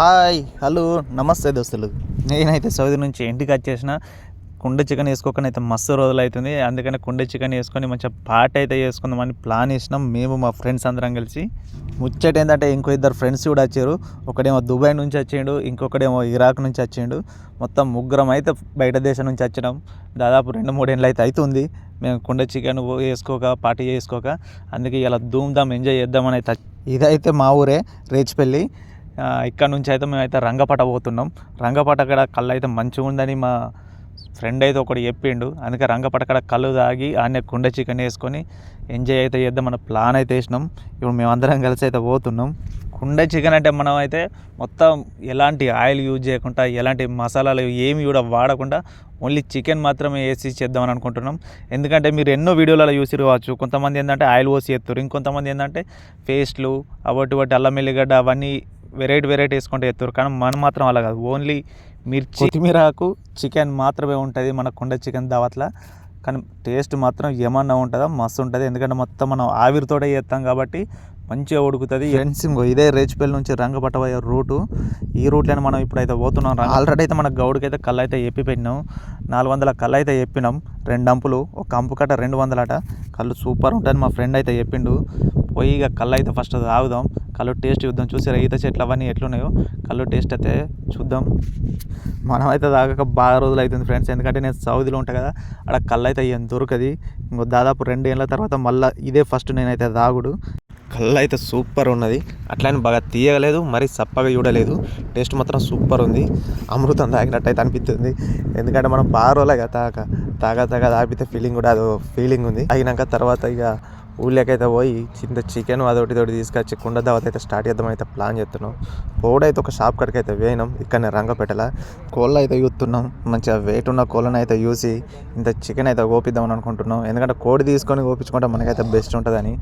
Hi hello నమస్తే దోస్తులు. నేనైతే సౌదీ నుంచి ఇంటికి వచ్చేసిన. కుండ చికెన్ వేసుకోకనైతే అయితే మస్తు రోజులు అవుతుంది. అందుకని కుండ చికెన్ వేసుకొని మంచిగా పాట అయితే వేసుకుందామని ప్లాన్ వేసినాం మేము మా ఫ్రెండ్స్ అందరం కలిసి. ముచ్చట ఏంటంటే ఇంకో ఇద్దరు ఫ్రెండ్స్ కూడా వచ్చారు. ఒకడేమో దుబాయ్ నుంచి వచ్చిండు ఇంకొకడేమో ఇరాక్ నుంచి వచ్చిండు. మొత్తం ముగ్గురం అయితే బయట దేశం నుంచి వచ్చినాం. దాదాపు రెండు మూడేళ్ళు అయితే అవుతుంది. మేము కుండ చికెన్ వేసుకోక పార్టీ చేసుకోక. అందుకే ఇలా ధూమ్ ధామ్ ఎంజాయ్ చేద్దామని అయితే ఇదైతే మా ఊరే రేచిపల్లి. ఇక్కడ నుంచి అయితే మేమైతే రంగపట పోతున్నాం. రంగపట అక్కడ కళ్ళు అయితే మంచిగా ఉందని మా ఫ్రెండ్ అయితే ఒకటి చెప్పిండు. అందుకే రంగపట అక్కడ కళ్ళు తాగి ఆనే కుండ చికెన్ వేసుకొని ఎంజాయ్ అయితే చేద్దాం మన ప్లాన్ అయితే వేసినాం. ఇప్పుడు మేమందరం కలిసి అయితే పోతున్నాం. కుండ చికెన్ అంటే మనం అయితే మొత్తం ఎలాంటి ఆయిల్ యూజ్ చేయకుండా ఎలాంటి మసాలాలు ఏమి కూడా వాడకుండా ఓన్లీ చికెన్ మాత్రమే వేసి చేద్దామని అనుకుంటున్నాం. ఎందుకంటే మీరు ఎన్నో వీడియోలలో చూసి కావచ్చు. కొంతమంది ఏంటంటే ఆయిల్ పోసి చేస్తారు ఇంకొంతమంది ఏంటంటే పేస్ట్లు అవటి వాటి అల్లం ఎల్లిగడ్డ అవన్నీ వెరైటీ వెరైటీ వేసుకుంటే ఎత్తురు. కానీ మనం మాత్రం అలా కాదు. ఓన్లీ మిర్చి కొత్తిమీరకు చికెన్ మాత్రమే ఉంటుంది మన కుండ చికెన్ దావత్ల. కానీ టేస్ట్ మాత్రం ఏమన్నా ఉంటుందా? మస్తు ఉంటుంది. ఎందుకంటే మొత్తం మనం ఆవిరితోటే చేస్తాం కాబట్టి మంచిగా ఉడుకుతుంది. ఫ్రెండ్స్ ఇదే రేచిపల్లి నుంచి రంగపట్టబోయే రూటు. ఈ రూట్లోనే మనం ఇప్పుడైతే పోతున్నాం. ఆల్రెడీ అయితే మన గౌడికి అయితే కళ్ళు అయితే ఎప్పి పెట్టినాం. నాలుగు వందల కళ్ళు అయితే చెప్పినాం. రెండు అంపులు ఒక అంపు కట్ట రెండు వందలట. కళ్ళు సూపర్ ఉంటుంది. మా ఫ్రెండ్ అయితే చెప్పిండు. పోయి ఇక కళ్ళు అయితే ఫస్ట్ తాగుదాం. కళ్ళు టేస్ట్ చూద్దాం. చూసారా ఈత చెట్లు అవన్నీ ఎట్లున్నాయో? కళ్ళు టేస్ట్ అయితే చూద్దాం. మనం అయితే తాగక బాగా రోజులు అవుతుంది ఫ్రెండ్స్. ఎందుకంటే నేను సౌదీలో ఉంటా కదా అక్కడ కళ్ళు అయితే ఏం దొరకది. ఇంకో దాదాపు రెండు ఏళ్ళ తర్వాత మళ్ళీ ఇదే ఫస్ట్ నేనైతే తాగుడు. కళ్ళు అయితే సూపర్ ఉన్నది. అట్లానే బాగా తీయగలేదు మరీ సప్పగా చూడలేదు. టేస్ట్ మాత్రం సూపర్ ఉంది. అమృతం తాగినట్టు అయితే అనిపిస్తుంది. ఎందుకంటే మనం బాగా రోజులే కదా తాగక తాగా తాగా తాగితే ఫీలింగ్ కూడా అదో ఫీలింగ్ ఉంది. తాగినాక తర్వాత ఇక ఊళ్ళకైతే పోయి చింత చికెన్ అదొకటి తోటి తీసుకొచ్చి కుండ దావత్ అయితే స్టార్ట్ చేద్దాం అయితే ప్లాన్ చేస్తున్నాం. పోడైతే ఒక షాప్ కాడికి అయితే వేయినాం ఇక్కడనే రంగపెట్టల కోళ్ళు అయితే చూస్తున్నాం మంచిగా వెయిట్ ఉన్న కోళ్ళని అయితే చూసి ఇంత చికెన్ అయితే ఓపిద్దామని అనుకుంటున్నాం. ఎందుకంటే కోడి తీసుకొని కోపించుకుంటే మనకైతే బెస్ట్ ఉంటుందని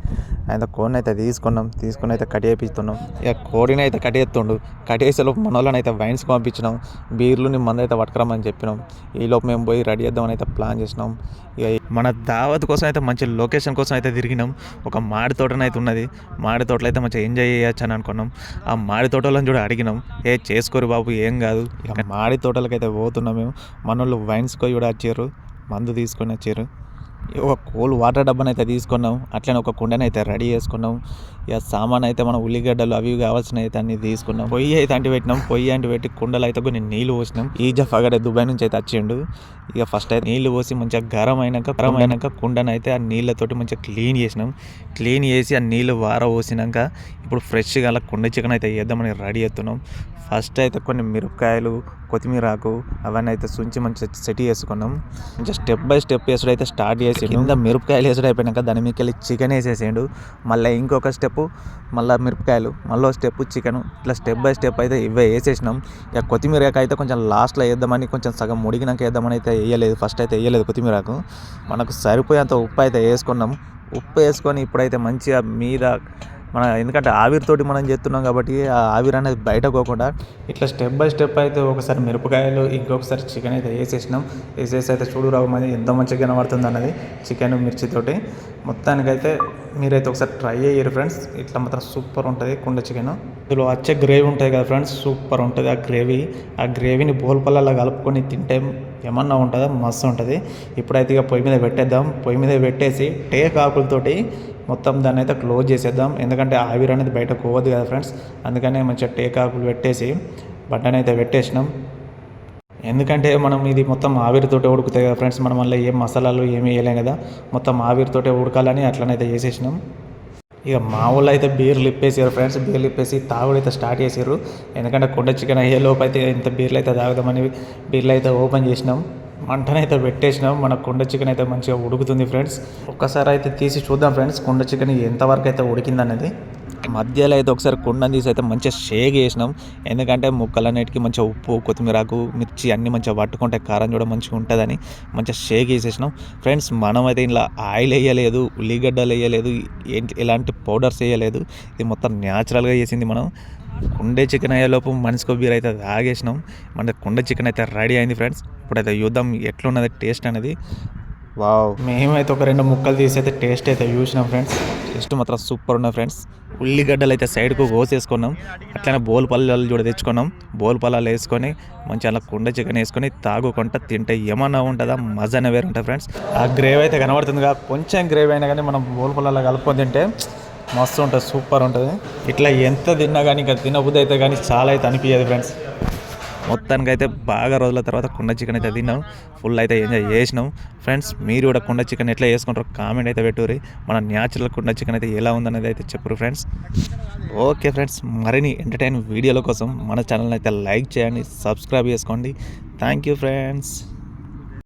ఆయన కోడిని అయితే తీసుకున్నాం. తీసుకుని అయితే కట్ చేపిస్తున్నాం. ఇక కోడిని అయితే కట్ చేస్తుండు. కట్ చేసేలోపు మన వాళ్ళని అయితే వైన్స్ పంపించినాం. బీర్లుని మన అయితే పట్టుకురమ్మని చెప్పినాం. ఈలోపు మేము పోయి రెడీ చేద్దామని అయితే ప్లాన్ చేసినాం. ఇక మన దావత్ కోసం అయితే మంచి లొకేషన్ కోసం అయితే తిరిగినాం. ఒక మాడి తోటనైతే ఉన్నది. మాడి తోటలో అయితే మంచిగా ఎంజాయ్ చేయొచ్చు అని అనుకున్నాం. ఆ మాడి తోటలను కూడా అడిగినాం. ఏ చేసుకోరు బాబు ఏం కాదు. ఇక మాడి తోటలకైతే పోతున్నాం మేము. మన వాళ్ళు వైన్స్ కూడా వచ్చారు. మందు తీసుకొని వచ్చారు. ఒక కూల్ వాటర్ డబ్బాని అయితే తీసుకున్నాం. అట్లనే ఒక కుండని అయితే రెడీ చేసుకున్నాం. ఇక సామాన్ అయితే మనం ఉల్లిగడ్డలు అవి కావాల్సిన అయితే అన్ని తీసుకున్నాం. పొయ్యి అయితే అంటి పెట్టినాం. పొయ్యి అంటి పెట్టి కుండలు అయితే కొన్ని నీళ్ళు పోసినాం. ఈ జఫాగడే దుబాయ్ నుంచి అయితే వచ్చిండు. ఇక ఫస్ట్ అయితే నీళ్ళు పోసి మంచిగా గరం అయినాక గరం అయినాక కుండను అయితే ఆ నీళ్ళతోటి మంచిగా క్లీన్ చేసినాం. క్లీన్ చేసి ఆ నీళ్ళు వార పోసినాక ఇప్పుడు ఫ్రెష్గా అలా కుండ చికెన్ అయితే వేద్దామని రెడీ చేస్తున్నాం. ఫస్ట్ అయితే కొన్ని మిరపకాయలు కొత్తిమీర ఆకు అవన్నీ అయితే సుంచి మంచిగా సెట్ చేసుకున్నాం. మంచిగా స్టెప్ బై స్టెప్ వేసుడు అయితే స్టార్ట్ చేసి కింద మిరపకాయలు వేసుడు అయిపోయినాక దాని మీకు వెళ్ళి చికెన్ వేసేసేయండు మళ్ళీ ఇంకొక స్టెప్ మళ్ళీ మిరపకాయలు మళ్ళీ స్టెప్ చికెన్ ఇట్లా స్టెప్ బై స్టెప్ అయితే ఇవే వేసేసినాం. ఇక కొత్తిమీరకి అయితే కొంచెం లాస్ట్లో వేద్దామని కొంచెం సగం ముడిగినాక వేద్దామని అయితే వేయలేదు. ఫస్ట్ అయితే వేయలేదు కొత్తిమీరకు. మనకు సరిపోయేంత ఉప్పు అయితే వేసుకున్నాం. ఉప్పు వేసుకొని ఇప్పుడైతే మంచిగా మీద మన ఎందుకంటే ఆవిరితోటి మనం చేస్తున్నాం కాబట్టి ఆ ఆవిరి అనేది బయట పోకుండా ఇట్లా స్టెప్ బై స్టెప్ అయితే ఒకసారి మిరపకాయలు ఇంకొకసారి చికెన్ అయితే వేసేసినాం. వేసేసి అయితే చూడు రావు మరి ఎంత మంచిగా కనబడుతుంది అన్నది చికెన్ మిర్చితోటి మొత్తానికైతే మీరైతే ఒకసారి ట్రై చేయరు ఫ్రెండ్స్. ఇట్లా మాత్రం సూపర్ ఉంటుంది కుండ చికెన్. ఇందులో వచ్చే గ్రేవీ ఉంటాయి కదా ఫ్రెండ్స్ సూపర్ ఉంటుంది ఆ గ్రేవీ. ఆ గ్రేవీని బోల్పల్లలో కలుపుకొని తింటే ఏమన్నా ఉంటుందా? మస్తు ఉంటుంది. ఇప్పుడైతే ఇక పొయ్యి మీద పెట్టేద్దాం. పొయ్యి మీద పెట్టేసి టేక్ ఆకులతోటి మొత్తం దాన్ని అయితే క్లోజ్ చేసేద్దాం. ఎందుకంటే ఆవిరి అనేది బయట పోవద్దు కదా ఫ్రెండ్స్. అందుకనే మంచిగా టేక్ ఆకులు పెట్టేసి బట్టన్ అయితే పెట్టేసినాం. ఎందుకంటే మనం ఇది మొత్తం ఆవిరితోటే ఉడుకుతాయి కదా ఫ్రెండ్స్. మనం మళ్ళీ ఏం మసాలాలు ఏమి వేయలేం కదా. మొత్తం ఆవిరితోటే ఉడకాలని అట్లనైతే చేసేసినాం ఇక మా అయితే బీర్లు ఇప్పేసారు ఫ్రెండ్స్ బీర్లు ఇప్పేసి తాగుడు అయితే స్టార్ట్ చేసారు ఎందుకంటే కొండ చికెన్ అయ్యే లోపు అయితే ఇంత బీర్లు అయితే తాగుదామని బీర్లు అయితే ఓపెన్ చేసినాం. మంటనైతే పెట్టేసినాం. మన కుండ చికెన్ అయితే మంచిగా ఉడుకుతుంది ఫ్రెండ్స్ ఒక్కసారి అయితే తీసి చూద్దాం ఫ్రెండ్స్ కుండ చికెన్ ఎంతవరకు అయితే ఉడికిందనేది. మధ్యలో అయితే ఒకసారి కుండని తీసి అయితే మంచిగా షేక్ చేసినాం. ఎందుకంటే ముక్కలన్నిటికీ మంచిగా ఉప్పు కొత్తిమీరాకు మిర్చి అన్నీ మంచిగా పట్టుకుంటే కారం కూడా మంచిగా ఉంటుందని మంచిగా షేక్ చేసేసినాం. ఫ్రెండ్స్ మనమైతే ఇలా ఆయిల్ వేయలేదు ఉల్లిగడ్డలు వేయలేదు ఏంటి ఎలాంటి పౌడర్స్ వేయలేదు. ఇది మొత్తం న్యాచురల్గా చేసింది మనం. కుండే చికెన్ అయ్యేలోపు మనిషికో బీర్ అయితే తాగేసినాం. మన కుండ చికెన్ అయితే రెడీ అయింది ఫ్రెండ్స్. ఇప్పుడైతే చూద్దాం ఎట్లున్నది టేస్ట్ అనేది. వావ్. మేమైతే ఒక రెండు ముక్కలు తీసి అయితే టేస్ట్ అయితే చూసినాం ఫ్రెండ్స్ టేస్ట్ మాత్రం సూపర్ ఉన్నాయి ఫ్రెండ్స్ ఉల్లిగడ్డలు అయితే సైడ్కు కోసేసుకున్నాం. అట్లనే బోల్ పల్లెలు కూడా తెచ్చుకున్నాం. బోల్ పల్లాలు వేసుకొని మంచిగా అలా కుండ చికెన్ వేసుకొని తాగుకుంటా తింటే ఏమన్నా ఉంటుందా? మజానే వేరు ఉంటుంది ఫ్రెండ్స్ ఆ గ్రేవీ అయితే కనబడుతుందిగా. కొంచెం గ్రేవీ అయినా కానీ మనం బోల్ పల్లాలో కలుపుకొని తింటే మస్తు ఉంటుంది సూపర్ ఉంటుంది. ఇట్లా ఎంత తిన్నా కానీ ఇంకా తినబుద్ధి అయితే కానీ చాలా అయితే అనిపించదు ఫ్రెండ్స్ మొత్తానికి అయితే బాగా రోజుల తర్వాత కుండ చికెన్ అయితే తిన్నాం. ఫుల్ అయితే ఎంజాయ్ చేసినాం. ఫ్రెండ్స్ మీరు కూడా కుండ చికెన్ ఎట్లా చేసుకుంటారో కామెంట్ అయితే పెట్టుర్రి. మన న్యాచురల్ కుండ చికెన్ అయితే ఎలా ఉందనేది అయితే చెప్పరు ఫ్రెండ్స్ ఓకే ఫ్రెండ్స్ మరిన్ని ఎంటర్టైన్ వీడియోల కోసం మన ఛానల్ అయితే లైక్ చేయండి సబ్స్క్రైబ్ చేసుకోండి. Thank you friends